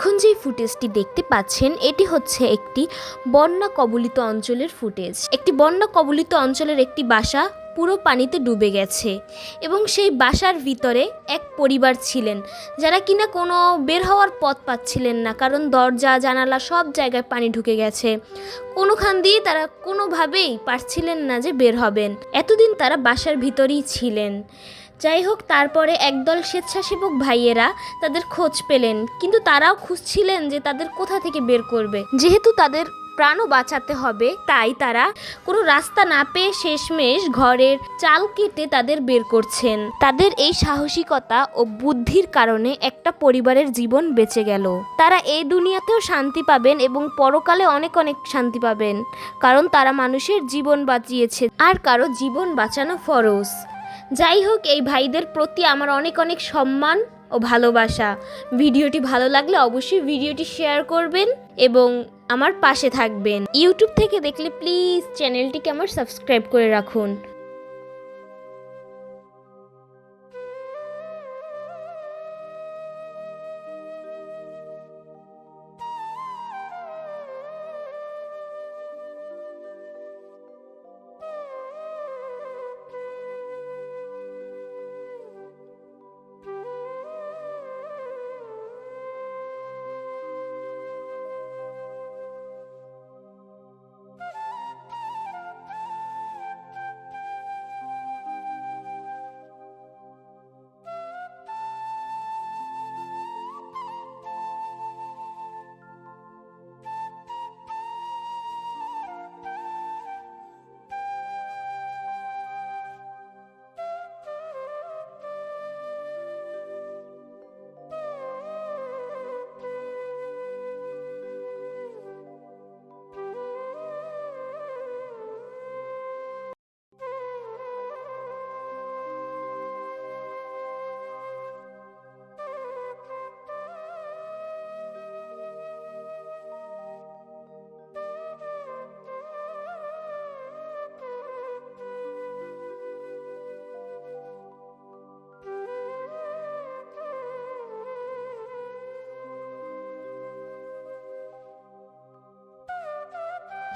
এখন যে ফুটেজটি দেখতে পাচ্ছেন, এটি হচ্ছে একটি বন্যা কবলিত অঞ্চলের ফুটেজ। একটি বন্যা কবলিত অঞ্চলের একটি বাসা পুরো পানিতে ডুবে গেছে এবং সেই বাসার ভিতরে এক পরিবার ছিলেন, যারা কিনা কোনো বের হওয়ার পথ পাচ্ছিলেন না, কারণ দরজা, জানালা সব জায়গায় পানি ঢুকে গেছে। কোনোখান দিয়ে তারা কোনোভাবেই পারছিলেন না যে বের হবেন। এতদিন তারা বাসার ভিতরেই ছিলেন। যাই হোক তারপরে একদল স্বেচ্ছাসেবক ভাইয়েরা তাদের খোঁজ পেলেন, কিন্তু তারাও খুঁজছিলেন যে তাদের কোথা থেকে বের করবে। যেহেতু তাদের প্রাণও বাঁচাতে হবে, তাই তারা কোনো রাস্তা না পেয়ে শেষমেশ ঘরের চাল কেটে তাদের বের করছেন। তাদের এই সাহসিকতা ও বুদ্ধির কারণে একটা পরিবারের জীবন বেঁচে গেল। তারা এই দুনিয়াতেও শান্তি পাবেন এবং পরকালে অনেক অনেক শান্তি পাবেন, কারণ তারা মানুষের জীবন বাঁচিয়েছে, আর কারও জীবন বাঁচানো ফরজ। যাই হোক, এই ভাইদের প্রতি আমার অনেক অনেক সম্মান ও ভালোবাসা। ভিডিওটি ভালো লাগলে অবশ্যই ভিডিওটি শেয়ার করবেন এবং আমার পাশে থাকবেন। ইউটিউব থেকে দেখলে প্লিজ চ্যানেলটিকে আমার সাবস্ক্রাইব করে রাখুন।